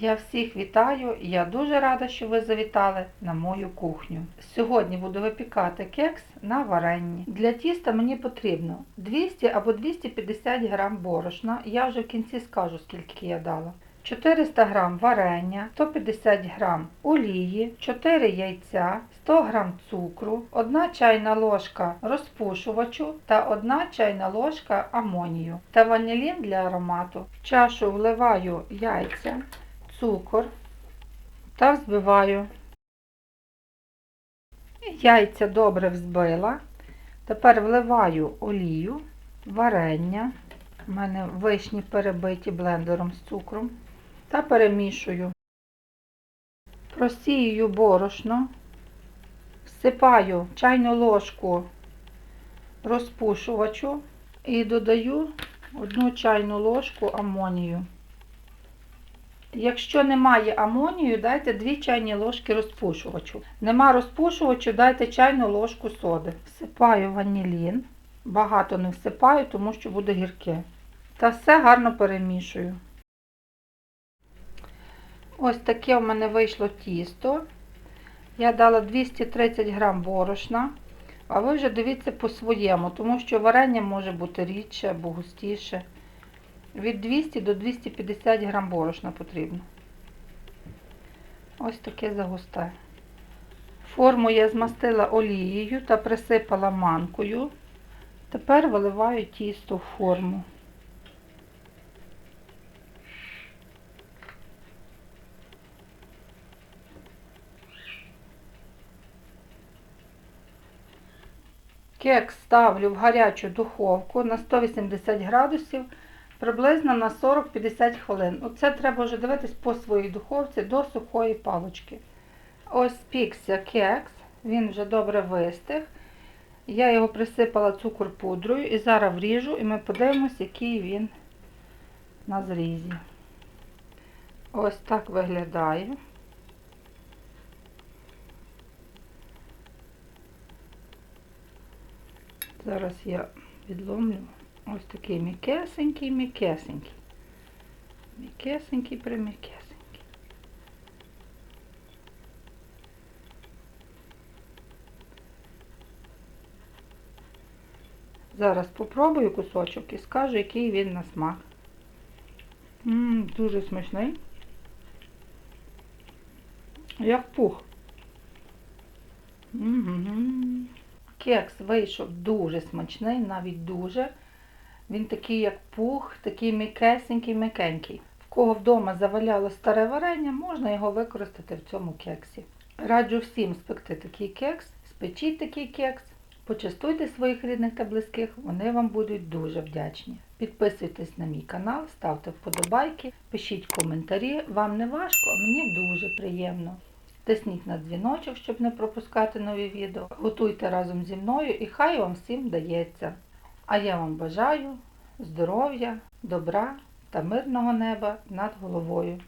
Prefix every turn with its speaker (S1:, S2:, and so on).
S1: Я всіх вітаю, я дуже рада, що ви завітали на мою кухню. Сьогодні буду випікати кекс на варенні. Для тіста мені потрібно 200 або 250 грам борошна. Я вже в кінці скажу, скільки я дала. 400 грам варення, 150 грам олії, 4 яйця, 100 грам цукру, 1 чайна ложка розпушувачу та 1 чайна ложка амонію та ванілін для аромату. В чашу вливаю яйця, цукор та взбиваю. Яйця добре взбила. Тепер вливаю олію, варення. У мене вишні перебиті блендером з цукром. Та перемішую. Просію борошно, всипаю чайну ложку розпушувачу і додаю одну чайну ложку амонію. Якщо немає амонію, дайте 2 чайні ложки розпушувачу. Нема розпушувачу, дайте чайну ложку соди. Всипаю ванілін. Багато не всипаю, тому що буде гірке. Та все гарно перемішую. Ось таке в мене вийшло тісто. Я дала 230 грам борошна. А ви вже дивіться по-своєму, тому що варення може бути рідше або густіше. Від 200 до 250 грам борошна потрібно. Ось таке загусте. Форму я змастила олією та присипала манкою. Тепер виливаю тісто в форму. Кекс ставлю в гарячу духовку на 180 градусів приблизно на 40-50 хвилин. Оце треба вже дивитись по своїй духовці до сухої палочки. Ось пікся кекс, він вже добре вистиг. Я його присипала цукор пудрою і зараз вріжу, і ми подивимось, який він на зрізі. Ось так виглядає. Зараз я відломлю ось такий м'якесенький, м'якесенький. М'якесенький, прим'якесенький. Зараз попробую кусочок і скажу, який він на смак. М, дуже смачний. Як пух. М-м-м. Кекс вийшов дуже смачний, навіть дуже. Він такий, як пух, такий м'якесенький, м'якенький. В кого вдома заваляло старе варення, можна його використати в цьому кексі. Раджу всім спекти такий кекс, спечіть такий кекс, почастуйте своїх рідних та близьких, вони вам будуть дуже вдячні. Підписуйтесь на мій канал, ставте вподобайки, пишіть коментарі. Вам не важко, а мені дуже приємно. Тисніть на дзвіночок, щоб не пропускати нові відео. Готуйте разом зі мною і хай вам всім вдається. А я вам бажаю здоров'я, добра та мирного неба над головою.